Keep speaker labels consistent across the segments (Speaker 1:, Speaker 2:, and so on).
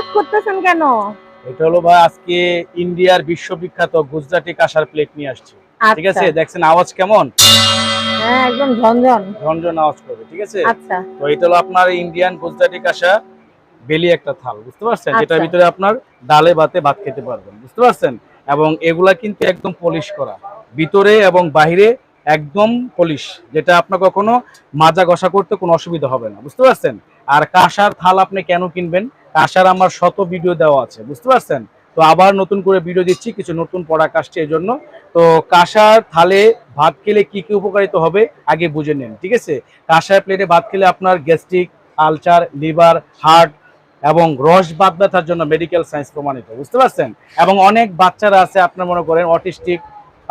Speaker 1: আওয়াজ করতেছেন কেন?
Speaker 2: এটা হলো ভাই আজকে ইন্ডিয়ার বিশ্ববিখ্যাত গুজরাটি কাঁসার প্লেট নিয়ে আসছি। ঠিক আছে?
Speaker 1: আচ্ছা।
Speaker 2: দেখছেন আওয়াজ কেমন?
Speaker 1: হ্যাঁ একদম ঝনঝন।
Speaker 2: ঝনঝন আওয়াজ করবে ঠিক আছে?
Speaker 1: আচ্ছা।
Speaker 2: তো এটা হলো আপনার ইন্ডিয়ান গুজরাটি কাঁসা বেলি একটা থাল বুঝতে পারছেন?
Speaker 1: আচ্ছা।
Speaker 2: যেটার ভিতরে আপনার ডালে ভাতে ভাত খেতে পারবেন বুঝতে পারছেন? এবং এগুলা কিন্তু একদম পলিশ করা। ভিতরে এবং বাইরে একদম পলিশ যেটা আপনার কখনো মাজা ঘষা করতে কোনো অসুবিধা হবে না বুঝতে পারছেন? আর কাঁসার থাল আপনি কেন কিনবেন? কাঁসার আমার শত ভিডিও দেওয়া আছে, বুঝতে পারছেন? তো আবার নতুন করে ভিডিও দিচ্ছি, কিছু নতুন প্রোডাক্ট আসছে এই জন্য তো কাঁসার থালে ভাত খেলে কি কি উপকারিত হবে, আগে বুঝে নেন, ঠিক আছে? কাঁসার প্লেটে ভাত খেলে আপনার গ্যাস্ট্রিক আলচার লিভার হার্ট এবং রস বাদ ব্যথার জন্য মেডিকেল সায়েন্স প্রমাণিত, বুঝতে পারছেন? এবং অনেক বাচ্চারা আছে, আপনার মনে করেন অটিস্টিক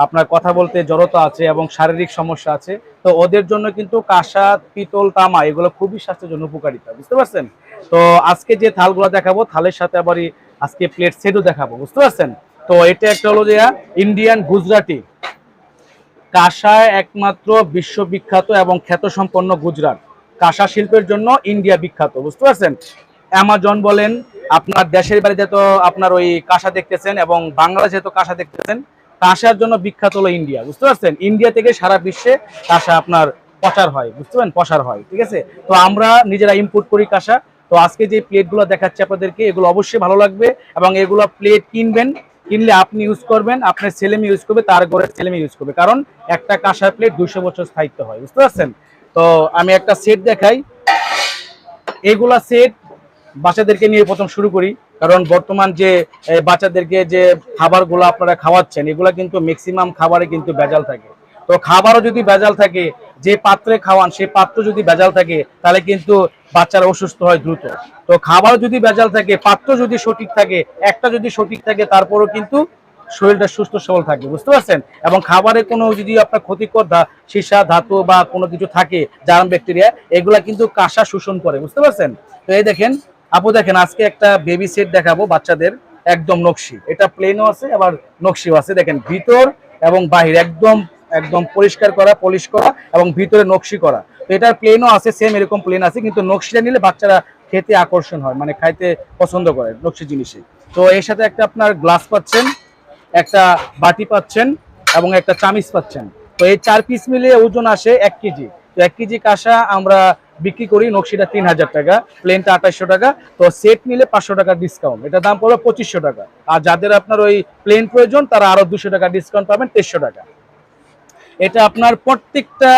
Speaker 2: আপনার কথা বলতে জড়তা আছে এবং শারীরিক সমস্যা আছে তো ওদের জন্য কিন্তু কাঁসা, পিতল, তামা এগুলো খুবই স্বাস্থ্যের জন্য উপকারিতা, বুঝতে পারছেন? তো আজকে যে থালগুলো দেখাবো, থালের সাথে আবারই আজকে প্লেট সেটও দেখাবো, বুঝতে পারছেন? তো এটা একটা হলো যে ইন্ডিয়ান গুজরাটি কাঁসা একমাত্র বিশ্ববিখ্যাত এবং খ্যাতসম্পন্ন গুজরাট। কাঁসা শিল্পের জন্য ইন্ডিয়া বিখ্যাত, বুঝতে পারছেন? অ্যামাজন বলেন, আপনার দেশের বাড়িতে তো আপনার ওই কাঁসা দেখতেছেন এবং বাংলাদেশে তো কাঁসা দেখতেছেন। কাঁসার জন্য বিখ্যাত হলো ইন্ডিয়া, বুঝতে পারছেন? ইন্ডিয়া থেকে সারা বিশ্বে কাঁসা আপনার প্রচার হয়, বুঝতে পারেন প্রসার হয়, ঠিক আছে? তো আমরা নিজেরা ইম্পোর্ট করি কাঁসা। তো আজকে যে প্লেটগুলো দেখাচ্ছি আপনাদেরকে, এগুলো অবশ্যই ভালো লাগবে এবং এগুলো প্লেট কিনবেন, কিনলে আপনি ইউজ করবেন, আপনার ছেলেমে ইউজ করবে, তার ঘরে ছেলে মেয়ে ইউজ করবে। কারণ একটা কাঁসার প্লেট দুশো বছর স্থায়িত্ব হয়, বুঝতে পারছেন? তো আমি একটা সেট দেখাই। এগুলা সেট বাচ্চাদেরকে নিয়ে প্রথম শুরু করি। কারণ বর্তমান যে বাচ্চাদেরকে যে খাবারগুলো আপনারা খাওয়াচ্ছেন, এগুলা কিন্তু ম্যাক্সিমাম খাবারে কিন্তু ভেজাল থাকে। তো খাবারও যদি ভেজাল থাকে, যে পাত্রে খাওয়ান সেই পাত্র যদি ভেজাল থাকে, তাহলে কিন্তু বাচ্চারা অসুস্থ হয় দ্রুত। তো খাবার যদি ভেজাল থাকে, পাত্র যদি সঠিক থাকে, একটা যদি সঠিক থাকে, তারপরও কিন্তু শরীরটা সুস্থ সবল থাকে, বুঝতে পারছেন? এবং খাবারে কোনো যদি আপনার ক্ষতিকর সীসা, ধাতু বা কোনো কিছু থাকে, জার্ম ব্যাকটেরিয়া, এগুলা কিন্তু কাঁসা শোষণ করে, বুঝতে পারছেন? তো এই দেখেন আপু দেখেন, আজকে একটা বেবি সেট দেখাবো বাচ্চাদের, একদম নকশি। এটা প্লেনও আছে, আবার নকশিও আছে। দেখেন, ভিতর এবং বাহির, একদম একদম পরিষ্কার করা পলিশ করা এবং ভিতরে নকশি করা। তো এটার প্লেনও আছে সেম এরকম প্লেন আছে, কিন্তু নকশিটা নিলে বাচ্চারা খেতে আকর্ষণ হয় মানে খাইতে পছন্দ করে নকশি জিনিসে। তো এর সাথে একটা আপনার গ্লাস পাচ্ছেন, একটা বাটি পাচ্ছেন এবং একটা চামিচ পাচ্ছেন। তো এই চার পিস মিলিয়ে ওজন আসে এক কেজি। তো এক কেজি কাঁসা আমরা বিক্রি করি নকশিটা তিন হাজার টাকা প্লেনটা আঠাশশো টাকা। তো সেট নিলে পাঁচশো টাকা ডিসকাউন্ট এটা দাম পড়বে পঁচিশশো টাকা। আর যাদের আপনার ওই প্লেন প্রয়োজন, তারা আরও দুশো টাকা ডিসকাউন্ট পাবেন, তেইশশো টাকা। এটা আপনার প্রত্যেকটা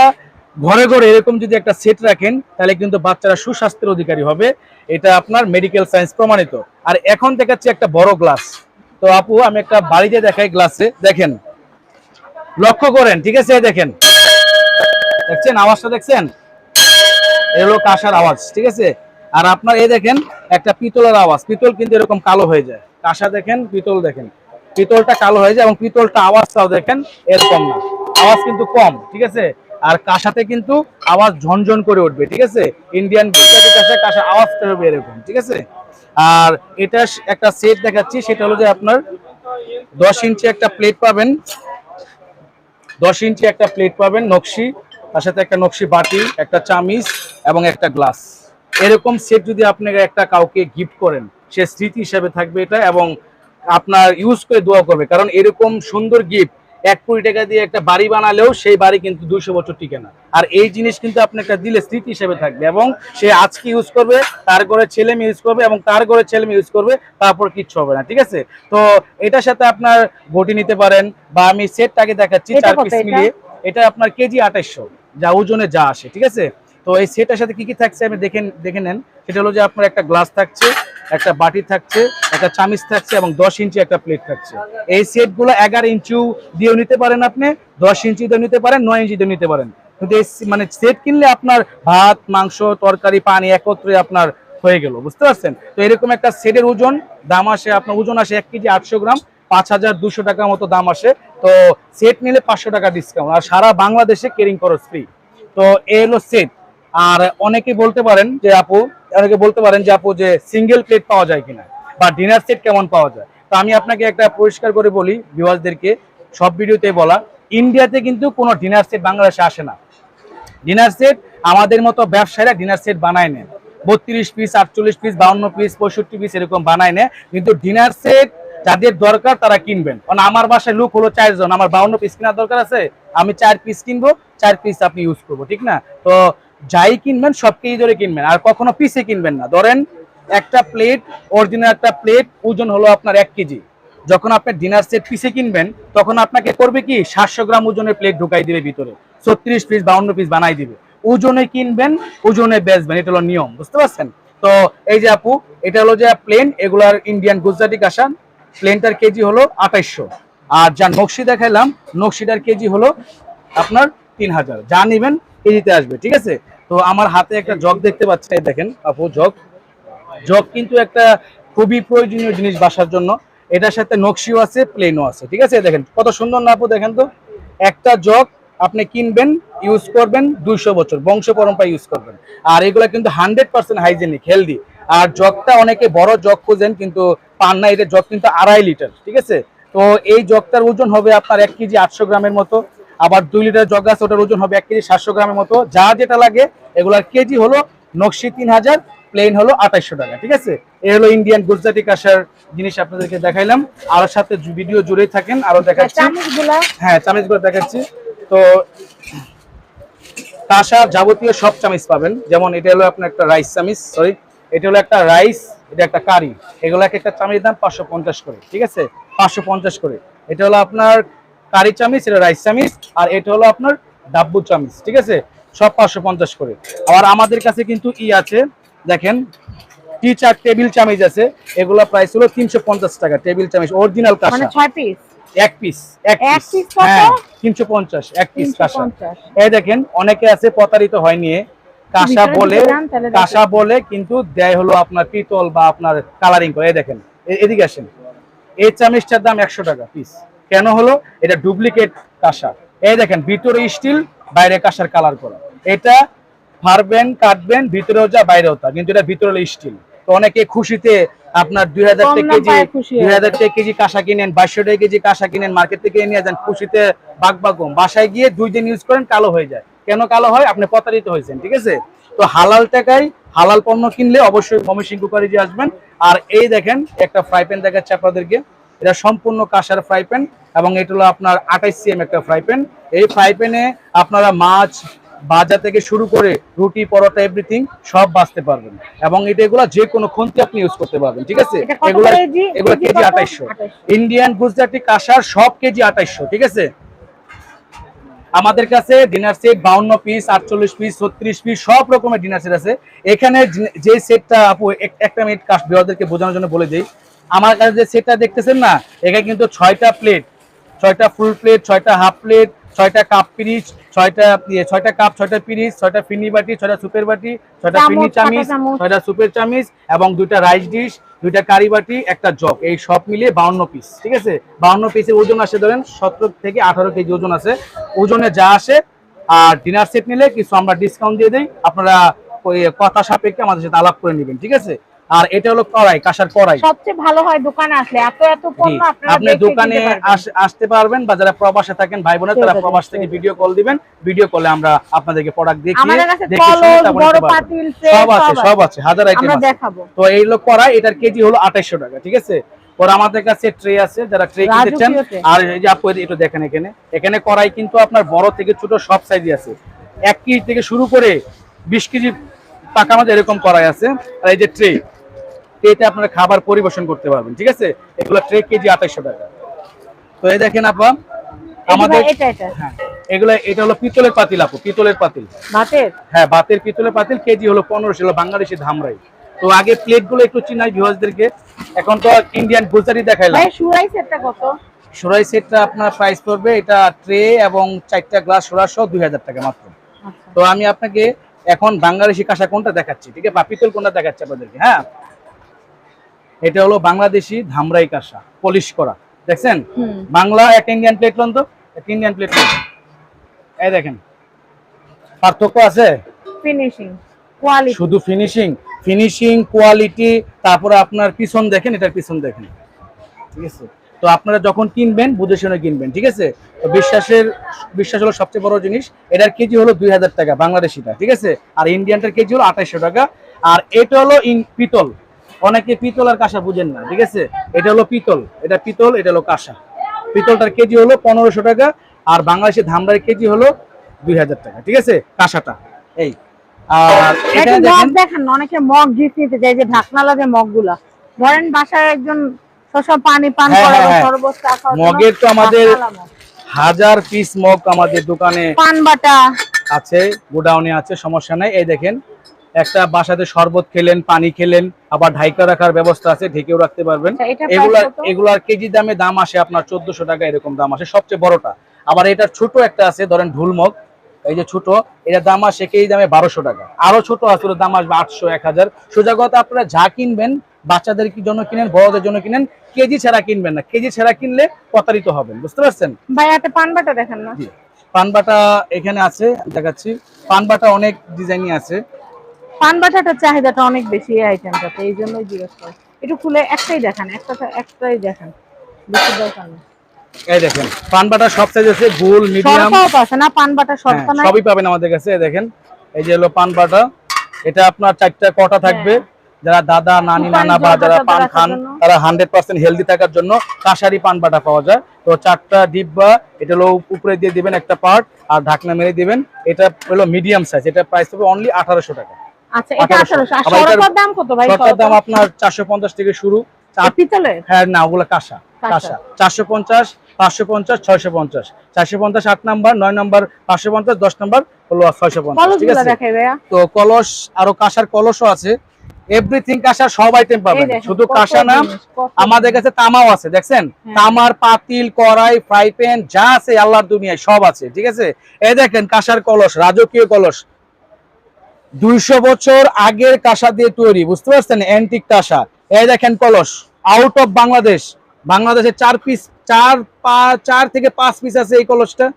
Speaker 2: ঘরে ঘরে এরকম যদি একটা সেট রাখেন, তাহলে কিন্তু বাচ্চারা সুস্বাস্থ্যের অধিকারী হবে। এটা আপনার মেডিকেল সায়েন্স প্রমাণিত। আর এখন দেখাচ্ছি একটা বড় গ্লাস তো আপু, আমি একটা বাড়িতে দেখাই গ্লাসে দেখেন। লক্ষ্য করেন, ঠিক আছে দেখেন। দেখছেন? আওয়াজটা দেখছেন? এগুলো কাঁসার আওয়াজ, ঠিক আছে? আর আপনার এই দেখেন, একটা পিতলের আওয়াজ। পিতল কিন্তু এরকম কালো হয়ে যায়। কাঁসা দেখেন, পিতল দেখেন। পিতলটা কালো হয়ে যায় এবং পিতলটা আওয়াজটাও দেখেন, এরকম না। আওয়াজ কিন্তু কম, ঠিক আছে? আর কাঁসাতে কিন্তু আওয়াজ ঝনঝন করে উঠবে, ঠিক আছে? ইন্ডিয়ান কাঁসা কাঁসা আওয়াজটা হবে এরকম, ঠিক আছে? আর এটা একটা সেট দেখাচ্ছি, সেটা হলো যে আপনার দশ ইঞ্চি একটা প্লেট পাবেন। দশ ইঞ্চি একটা প্লেট পাবেন নকশি তার সাথে একটা নকশি বাটি একটা চামিচ এবং একটা গ্লাস। এরকম সেট যদি আপনি একটা কাউকে গিফট করেন সে স্মৃতি হিসাবে থাকবে এটা এবং আপনার ইউজ করে দোয়া করবে। কারণ এরকম সুন্দর গিফট এক কোটি টাকা দিয়ে একটা বাড়ি বানালেও সেই বাড়ি কিন্তু দুইশো বছর টিকে না। আর এই জিনিস কিন্তু আপনি একটা দিলে স্মৃতি হিসেবে থাকবে এবং সে আজকে ইউজ করবে তার ঘরে ছেলে মেয়ে ইউজ করবে এবং তার ঘরে ছেলে মেয়ে ইউজ করবে তারপর কিচ্ছু হবে না ঠিক আছে? তো এটার সাথে আপনার ঘটি নিতে পারেন বা আমি সেটটাকে দেখাচ্ছি
Speaker 1: এটা
Speaker 2: চার পিস মিলিয়ে। এটা আপনার কেজি আঠাইশশো। যা ওজনে যা আসে, ঠিক আছে? তো এই সেটার সাথে কি কি থাকছে আমি দেখেন দেখে নেন। সেটা হলো যে আপনার একটা গ্লাস থাকছে, একটা বাটি থাকছে, একটা চামিচ থাকছে এবং দশ ইঞ্চি একটা প্লেট থাকছে। এই সেটগুলো এগারো ইঞ্চিও দিয়েও নিতে পারেন আপনি, দশ ইঞ্চি দিয়েও নিতে পারেন, নয় ইঞ্চি দিয়েও নিতে পারেন। কিন্তু এই মানে সেট কিনলে আপনার ভাত, মাংস, তরকারি, পানি একত্রে আপনার হয়ে গেল, বুঝতে পারছেন? তো এরকম একটা সেটের ওজন, দাম আসে, আপনার ওজন আসে এক কেজি আটশো গ্রাম। পাঁচ হাজার দুশো টাকা মতো দাম আসে। তো সেট নিলে পাঁচশো টাকা ডিসকাউন্ট আর সারা বাংলাদেশে কেরিং খরচ ফ্রি তো এ হলো সেট আর অনেকে বলতে পারেন যে আপু, অনেকে বলতে পারেন যে আপু যে সিঙ্গেল প্লেট পাওয়া যায় কিনা, বা ডিনার সেট কেমন পাওয়া যায়। তো আমি আপনাকে একটা পরিষ্কার করে বলি ভিউয়ার্সদেরকে সব ভিডিওতে বলা ইন্ডিয়াতে কিন্তু কোনো ডিনার সেট বাংলাদেশে আসে না। ডিনার সেট আমাদের মতো ব্যবসায়ীরা ডিনার সেট বানায় নেন বত্রিশ পিস আটচল্লিশ পিস বাউন্ন পিস পঁয়ষট্টি পিস এরকম বানায় নেয়। কিন্তু ডিনার সেট যাদের দরকার তারা কিনবেন। কারণ আমার বাসায় লোক হলো চারজন, আমার বাউন্ন পিস কেনার দরকার আছে, আমি চার পিস কিনবো, চার পিস আপনি ইউজ করব, ঠিক না? তো যাই কিনবেন, সব কেজি ধরে কিনবেন, আর কখনো পিসে কিনবেন না। ধরেন একটা প্লেট অরিজিনাল একটা প্লেট ওজন হলো আপনার এক কেজি। যখন আপনি ডিনার সেট পিসে কিনবেন, তখন আপনাকে করবে কি, সাতশো গ্রাম ওজনের প্লেট ঢুকাই দিবে ভিতরে, ছত্রিশ পিস বাউন্ন পিস বানাই দিবে। ওজনে কিনবেন, ওজনে বেচবেন, এটা হলো নিয়ম, বুঝতে পারছেন? তো এই যে আপু, এটা হলো যে প্লেন এগুলার ইন্ডিয়ান গুজরাটি কাসান প্লেনটার কেজি হলো আঠাইশশো। আর যা নকশি দেখাইলাম, নকশিটার কেজি হলো আপনার তিন হাজার। যা নিবেন কেজিতে আসবে, ঠিক আছে? তো আমার হাতে একটা জগ দেখতে পাচ্ছেন এই দেখেন আপু, জগ। জগ কিন্তু একটা খুবই প্রয়োজনীয় জিনিস বাসার জন্য। এটার সাথে নকশিও আছে প্লেনও আছে, ঠিক আছে? দেখেন, কত সুন্দর না আপু, দেখেন তো? একটা জগ আপনি কিনবেন ইউজ করবেন দুইশো বছর বংশ পরম্পরা ইউজ করবেন। আর এগুলো কিন্তু হান্ড্রেড পার্সেন্ট হাইজেনিক হেলদি আর জগটা অনেকে বড় জগ খোঁজেন কিন্তু পান না এটা জগ কিন্তু আড়াই লিটার ঠিক আছে? তো এই জগটার ওজন হবে আপনার এক কেজি আটশো গ্রামের মতো আবার দুই লিটার জগ আছে ওটার ওজন হবে এক কেজি সাতশো গ্রামের মতো যা যেটা লাগে এগুলার কেজি হলো নকশি তিন হাজার প্লেন হলো আঠাইশশো টাকা ঠিক আছে? এ হলো ইন্ডিয়ান গুজরাটি কাঁসার জিনিস আপনাদেরকে দেখাইলাম আর সাথে ভিডিও জুড়ে থাকেন আরও দেখাচ্ছি।
Speaker 1: গুলা
Speaker 2: হ্যাঁ চামিচগুলো দেখাচ্ছি। তো কাঁসার যাবতীয় সব চামিচ পাবেন যেমন এটা হলো আপনার একটা রাইস চামিচ সরি এটা হলো একটা রাইস এটা একটা কারি। এগুলো এক একটা চামিচ দাম পাঁচশো পঞ্চাশ করে ঠিক আছে? পাঁচশো পঞ্চাশ করে। এটা হলো আপনার কারি চামিচ এটা রাইস চামিচ আর এটা হলো আপনার ডাব্বু চামিচ ঠিক আছে? সব পাঁচশো পঞ্চাশ করে। আবার আমাদের কাছে কিন্তু ই আছে দেখেন টি চার টেবিল চামিচ আছে এগুলো প্রাইস হলো তিনশো পঞ্চাশ টাকা টেবিল চামিচ অরিজিনাল
Speaker 1: মানে ছয় পিস
Speaker 2: এক পিস এক পিস হ্যাঁ তিনশো পঞ্চাশ এক পিস
Speaker 1: 350
Speaker 2: এই দেখেন অনেকে আছে প্রতারিত হয় নিয়ে কাঁসা বলে। কাঁসা বলে কিন্তু দেয় হলো আপনার পিতল বা আপনার কালারিং করে। দেখেন এদিকে আসেন। এই চামিচটার দাম একশো টাকা পিস কেন হলো? এটা ডুপ্লিকেট কাঁসা। এই দেখেন ভিতরে স্টিল বাইরে কাঁসার কালার করা। এটা ফারবেন কাটবেন ভিতরেও যা বাইরেও তা। কিন্তু এটা ভিতরে স্টিল তো অনেকে খুশিতে আপনার দুই হাজার কেজি দুই হাজার টাকা কেজি কাঁসা কিনেন বাইশশো টাকা কেজি কাঁসা কিনেন মার্কেট থেকে নিয়ে যান খুশিতে বাগ বাগম বাসায় গিয়ে দুই দিন ইউজ করেন কালো হয়ে যায়। কেন কালো হয়? আপনি প্রতারিত হয়েছেন ঠিক আছে? তো হালাল টাকায় হালাল পণ্য কিনলে অবশ্যই মমিসিং কুকারে যে আসবেন। আর এই দেখেন একটা ফ্রাই প্যান দেখাচ্ছে আপনাদেরকে। এটা সম্পূর্ণ কাঁসার ফ্রাই প্যান এবং এটা হলো আপনার আঠাইশ সিএম একটা ফ্রাই প্যান এই ফ্রাই প্যানে আপনারা মাছ বাজার থেকে শুরু করে রুটি পরোটা এভরিথিং সব বাঁচতে পারবেন। এবং এটা এগুলা যে কোনো খুন্তি আপনি ইউজ করতে পারবেন ঠিক আছে? এগুলা? এগুলা
Speaker 1: কেজি
Speaker 2: আঠাইশশো
Speaker 1: 2800
Speaker 2: ইন্ডিয়ান গুজরাটি কাঁসার সব কেজি আঠাইশশো ঠিক আছে? আমাদের কাছে ডিনার সেট বাউন্ন পিস আটচল্লিশ পিস ছত্রিশ পিস সব রকমের ডিনার সেট আছে। এখানে যে- সেটটা আপু একটা মিনিট কাস্ট বিওয়ারদেরকে বোঝানোর জন্য বলে দিই। আমার কাছে যে সেটটা দেখতেছেন না এখানে কিন্তু ছয়টা প্লেট ছয়টা ফুল প্লেট ছয়টা হাফ প্লেট ছয়টা কাপ পিরিচ ছয়টা ইয়ে, ছয়টা কাপ ছয়টা পিরিচ ছয়টা ফিনি বাটি ছয়টা সুপের বাটি ছয়টা ফিনি চামিচ ছয়টা সুপের চামিচ এবং দুইটা রাইস ডিশ দুইটা কারিবাটি একটা জগ, এই সব মিলিয়ে বাউন্ন পিস ঠিক আছে? বাউন্ন পিসের ওজন আসে ধরেন সতেরো থেকে আঠারো কেজি ওজন আছে। ওজনে যা আসে, আর ডিনার সেট নিলে কিছু আমরা ডিসকাউন্ট দিয়ে দিই। আপনারা কথা সাপেক্ষে আমাদের সাথে আলাপ করে নেবেন, ঠিক আছে? আর এটা হলো কড়াই কাঁসার কড়াই।
Speaker 1: সবচেয়ে ভালো হয় দোকানে আসলে এত এত পণ্য আপনারা
Speaker 2: আপনি দোকানে আসতে পারবেন বা যারা প্রবাসে থাকেন ভাই বোনের তারা প্রবাস থেকে ভিডিও কল দিবেন ভিডিও কলে আমরা আপনাদেরকে প্রোডাক্ট দেখিয়ে
Speaker 1: আমাদের কাছে কলস, বড় পাতিল,
Speaker 2: সব আছে
Speaker 1: সব
Speaker 2: আছে। হাজার আইটেম
Speaker 1: আমরা দেখাবো।
Speaker 2: তো এই লোক কড়াই এটার কেজি হলো আঠাইশশো টাকা ঠিক আছে? ওর আমাদের কাছে ট্রে আছে যারা ট্রে কিনতে চান আর এই যে আপু একটু দেখেন এখানে। এখানে কড়াই কিন্তু আপনার বড় থেকে ছোট সব সাইজই আছে। এক কেজি থেকে শুরু করে বিশ কেজি টাকা আমাদের এরকম কড়াই আছে। আর এই যে ট্রে ট্রেতে আপনারা খাবার পরিবেশন করতে পারবেন ঠিক আছে? এগুলো ট্রে কেজি আঠাইশশো টাকা। তো এই দেখেন আপা আমাদের হ্যাঁ এগুলো এটা হলো পিতলের পাতিল আপু পিতলের পাতিল।
Speaker 1: ভাতের?
Speaker 2: হ্যাঁ ভাতের পিতলের পাতিল কেজি হলো পনেরোশো হলো বাংলাদেশি ধামরাই। তো আগে প্লেটগুলো একটু চিনাই ভিউয়ার্সদেরকে। এখন তো ইন্ডিয়ান গুজারি দেখাইলাম।
Speaker 1: সুরাই সেটটা কত?
Speaker 2: সোরাই সেটটা আপনার প্রাইস পড়বে এটা ট্রে এবং চারটা গ্লাস সোরা সহ দুই হাজার টাকা মাত্র।
Speaker 1: আচ্ছা।
Speaker 2: তো আমি আপনাকে এখন বাংলাদেশি কাঁসা কোনটা দেখাচ্ছি ঠিক আছে? বা পিতল কোনটা দেখাচ্ছি আপনাদেরকে হ্যাঁ? এটা হলো বাংলাদেশি ধামরাই কাঁসা পলিশ করা। দেখছেন? বাংলা এক ইন্ডিয়ান প্লেট লন তো? এক ইন্ডিয়ান প্লেট লন। এই দেখেন। পার্থক্য আছে?
Speaker 1: ফিনিশিং কোয়ালিটি
Speaker 2: শুধু ফিনিশিং ফিনিশিং কোয়ালিটি তারপরে আপনার পিছন দেখেন এটার পিছন দেখেন। ঠিক আছে? তো আপনারা যখন কিনবেন বুঝে শুনে কিনবেন ঠিক আছে? তো বিশ্বাসের বিশ্বাস হলো সবচেয়ে বড় জিনিস এটার কেজি হলো দুই হাজার টাকা বাংলাদেশিটা ঠিক আছে? আর ইন্ডিয়ানটার কেজি হলো আঠাইশশো টাকা। আর এটা হলো ইন পিতল। অনেকে পিতল আর কাঁসা বুঝেন না ঠিক আছে? এটা হলো পিতল এটা পিতল এটা হলো কাঁসা। পিতলটার কেজি হলো পনেরোশো টাকা আর বাংলাদেশের ধামরার কেজি হলো দুই হাজার টাকা ঠিক আছে? কাঁসাটা। এই আর
Speaker 1: একটা
Speaker 2: এখানে
Speaker 1: মগ
Speaker 2: দেখেন।
Speaker 1: দেখেন অনেকে মগ গিফট নিতে চায় যে ঢাকনালা যে মগ ধরেন বাসায় একজন পানি পান
Speaker 2: হ্যাঁ,
Speaker 1: করে
Speaker 2: হ্যাঁ, হ্যাঁ। মগের তো আমাদের হাজার পিস মগ আমাদের দোকানে
Speaker 1: পান বাটা।
Speaker 2: আছে গোডাউনে আছে সমস্যা নাই। এই দেখেন একটা বাসাতে শরবত খেলেন পানি খেলেন আবার ঢাইকা রাখার ব্যবস্থা আছে ঢেকেও রাখতে পারবেন।
Speaker 1: আচ্ছা, এটা price
Speaker 2: এগুলা এগুলার কেজি দামে দাম আসে আপনার চোদ্দশো টাকা এরকম দাম আসে। সবচেয়ে বড়টা। আবার এটা ছোট একটা আছে ধরেন ঢুলমগ এই যে ছোট এটা দাম আসে কেজি দামে বারোশো টাকা। আরও ছোট আসলে দাম আসবে আটশো এক হাজার। সোজা কথা আপনারা যা কিনবেন বাচ্চাদের কি জন্য কিনেন বড়দের জন্য কিনেন কেজি ছাড়া কিনবেন না। কেজি ছাড়া কিনলে প্রতারিত হবেন বুঝতে পারছেন?
Speaker 1: ভাই একটা পান বাটা দেখেন না।
Speaker 2: পানবাটা এখানে আছে দেখাচ্ছি। পানবাটা অনেক ডিজাইনই আছে।
Speaker 1: পান বাটাটার চাহিদাটা অনেক বেশি এই আইটেমটাতে এই জন্যই জিজ্ঞেস করি একটু খুলে একটাই দেখান একটা একটাই দেখান। বেশি দরকার নেই।
Speaker 2: এই দেখেন পানবাটা সব সাইজ আছে গোল মিডিয়াম
Speaker 1: তো আছে না পান বাটা সরকা নাই
Speaker 2: সবই পাবেন আমাদের কাছে এই দেখেন। এই যে হলো পানবাটা এটা আপনার চারটা কটা থাকবে? যারা দাদা নানি নানা বা যারা পান খান তারা হান্ড্রেড পার্সেন্ট হেলদি থাকার জন্য কাশারি পান বাটা পাওয়া যায়। তো চারটা ডিব্বা এটা হলো উপরে দিয়ে দিবেন একটা পার্ট আর ঢাকনা মেরে দিবেন। এটা হলো মিডিয়াম সাইজ এটা প্রাইস হবে অনলি আঠারোশো টাকা।
Speaker 1: আচ্ছা এটা
Speaker 2: 1800
Speaker 1: আর দাম কত ভাই?
Speaker 2: সরকার দাম আপনার থেকে শুরু।
Speaker 1: পিতলের
Speaker 2: হ্যাঁ না ওগুলো কাঁসা।
Speaker 1: কাঁসা।
Speaker 2: কাঁসা। নাম্বার নাম্বার নাম্বার হলো ঠিক আছে? তো কলস কাঁসার কলসও আছে। এভরিথিং কাঁসার সব আইটেম পাবেন। শুধু কাঁসা না আমাদের কাছে তামাও আছে দেখছেন?
Speaker 1: হ্যাঁ।
Speaker 2: তামার পাতিল কড়াই ফ্রাই প্যান যা আছে আল্লাহর দুনিয়ায় সব আছে ঠিক আছে? এই দেখেন কাঁসার কলস রাজকীয় কলস। দুইশো বছর আগের কাঁসা দিয়ে তৈরি বুঝতে পারছেন? অ্যান্টিক কাঁসা। এই দেখেন কলস আউট অফ বাংলাদেশ বাংলাদেশে চার পিস চার চার থেকে পাঁচ পিস আছে এই কলসটা।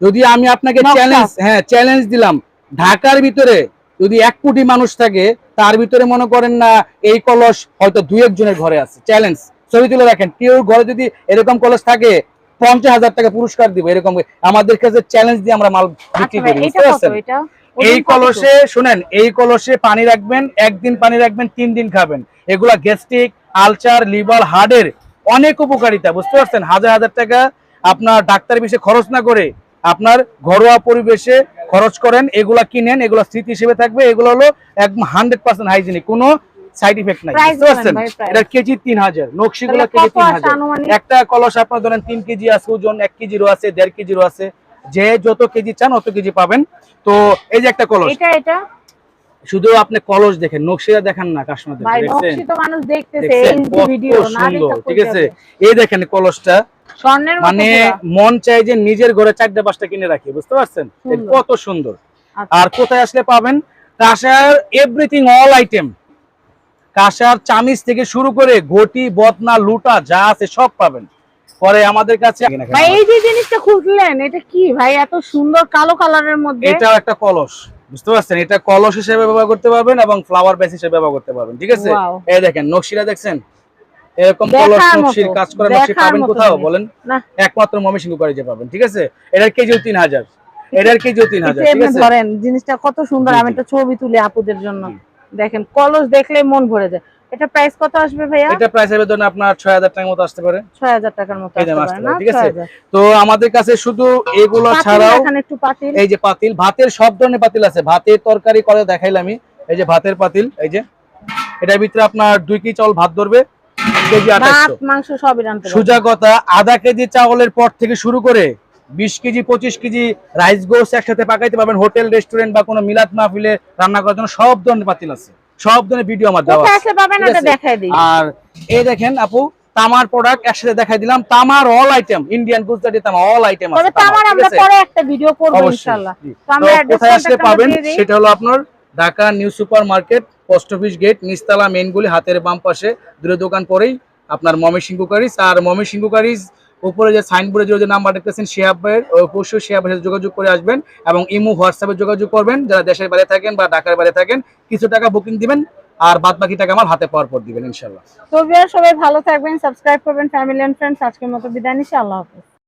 Speaker 2: যদি আমি আপনাকে চ্যালেঞ্জ হ্যাঁ চ্যালেঞ্জ দিলাম ঢাকার ভিতরে যদি এক কোটি মানুষ থাকে তার ভিতরে মনে করেন না এই কলস হয়তো দুই একজনের ঘরে আছে। চ্যালেঞ্জ ছবি তুলে রাখেন কেউ ঘরে যদি এরকম কলস থাকে পঞ্চাশ হাজার টাকা পুরস্কার দিব এরকম। আমাদের কাছে চ্যালেঞ্জ দিয়ে আমরা মাল বিক্রি
Speaker 1: আচ্ছা
Speaker 2: করি বুঝতে পারছেন? এই কলসে শুনেন এই কলসে পানি রাখবেন একদিন পানি রাখবেন তিন দিন খাবেন। এগুলা গ্যাস্ট্রিক আলচার লিভার হার্টের অনেক উপকারিতা বুঝতে পারছেন? হাজার হাজার টাকা আপনার ডাক্তার বিষয়ে খরচ না করে আপনার ঘরোয়া পরিবেশে খরচ করেন এগুলা কিনেন এগুলা স্মৃতি হিসেবে থাকবে এগুলো হলো একদম হান্ড্রেড পার্সেন্ট হাইজিনিক কোনো সাইড ইফেক্ট নাই বুঝতে পারছেন। এটার কেজি তিন হাজার নকশিগুলো কেজি তিন হাজার। একটা কলস আপনার ধরেন তিন কেজি আছে ওজন এক কেজিরও আছে দেড় কেজিরও আছে যে যত কেজি চান অত কেজি পাবেন। তো এই যে একটা কলস।
Speaker 1: এটা এটা?
Speaker 2: শুধু আপনি কলস দেখেন নকশিরা দেখেন না কাশ্মীর
Speaker 1: ভাই
Speaker 2: দেখছেন?
Speaker 1: তো মানুষ দেখতেছে এই ভিডিও না
Speaker 2: ঠিক আছে? এই দেখেন কলসটা।
Speaker 1: স্বর্ণের
Speaker 2: মানে মন চাই যে নিজের ঘরে চারটা পাঁচটা কিনে রাখি বুঝতে পারছেন? কত সুন্দর।
Speaker 1: আচ্ছা।
Speaker 2: আর কোথায় আসলে পাবেন? কাঁসার এভরিথিং অল আইটেম কাঁসার চামিচ থেকে শুরু করে ঘটি বদনা লুটা যা আছে সব পাবেন। পরে আমাদের কাছে
Speaker 1: ভাই এই যে জিনিসটা খুঁজলেন এটা কি ভাই? এত সুন্দর কালো কালারের মধ্যে?
Speaker 2: এটাও একটা কলস বুঝতে পারছেন? এটা কলস হিসেবে ব্যবহার করতে পারবেন এবং ফ্লাওয়ার বেস হিসেবে ব্যবহার করতে পারবেন ঠিক আছে? এই দেখেন নকশিরা দেখছেন? এরকম কলস নকশির কাজ করা নকশি পাবেন কোথাও? বলেন।
Speaker 1: না।
Speaker 2: একমাত্র মমিসিংহ কলেজে পাবেন ঠিক আছে? এটার কেজিও তিন হাজার। এটার কেজিও তিন হাজার
Speaker 1: একটু
Speaker 2: ঠিক আছে?
Speaker 1: ধরেন জিনিসটা কত সুন্দর আমি। একটা ছবি তুলি আপুদের জন্য। দেখেন কলস দেখলে মন ভরে যায়। এটা প্রাইস কত আসবে ভাইয়া?
Speaker 2: এটা প্রাইস হবে ধরুন আপনার ছয় হাজার টাকার মতো আসতে পারে।
Speaker 1: ছয় হাজার টাকার মতো আসতে পারে
Speaker 2: ঠিক আছে? তো আমাদের কাছে শুধু এগুলো ছাড়াও
Speaker 1: দেখান একটু পাতিল।
Speaker 2: এই যে পাতিল ভাতের সব ধরনের পাতিল আছে। ভাতের তরকারি করে এই যে ভাতের পাতিল এই যে। এটার ভিতরে আপনার দুই কেজি চাউল ভাত ধরবে কেজি
Speaker 1: মাংস সবই রান্তে পারবেন।
Speaker 2: সোজা কথা আধা কেজি চাউলের পর থেকে শুরু করে বিশ কেজি পঁচিশ কেজি রাইস গোস একসাথে পাকাইতে পারবেন। হোটেল রেস্টুরেন্ট বা কোনো মিলাদ মাহফিলে রান্না করার জন্য সব ধরনের পাতিল আছে। সব ধরনের ভিডিও আমার দেওয়া আর এই দেখেন আপু তামার প্রোডাক্ট একসাথে দেখাই দিলাম। তামার অল আইটেম ইন্ডিয়ান গুজরাটি তামা অল আইটেম আছে
Speaker 1: তবে
Speaker 2: তামার,
Speaker 1: আমরা পরে একটা ভিডিও করব ইনশাআল্লাহ। তো আমরা
Speaker 2: কোথায় আসলে পাবেন? সেটা হলো আপনার Dhaka new super market post office gate নিস্তালা মেইনগুলি হাতের বাম পাশে দূরে দোকান পরেই আপনার মমি সিংহু কারিজ আর মমি সিংহু কারিজ উপরে যে সাইনবোর্ডে যে- নাম্বার দেখতেছেন শিহাব ভাইয়ের অবশ্যই ভাইয়ের যোগাযোগ করে আসবেন এবং ইমু হোয়াটসঅ্যাপে যোগাযোগ করবেন। যারা দেশের বাইরে থাকেন বা ঢাকার বাইরে থাকেন, কিছু টাকা বুকিং দিবেন আর বাদ বাকি টাকা আমার হাতে পাওয়ার পর দিবেন ইনশাল্লাহ
Speaker 1: তো সবাই ভালো থাকবেন সাবস্ক্রাইব করবেন ফ্যামিলি এন্ড ফ্রেন্ডস আজকের মতো বিদায় নিচ্ছি, আল্লাহ হাফেজ।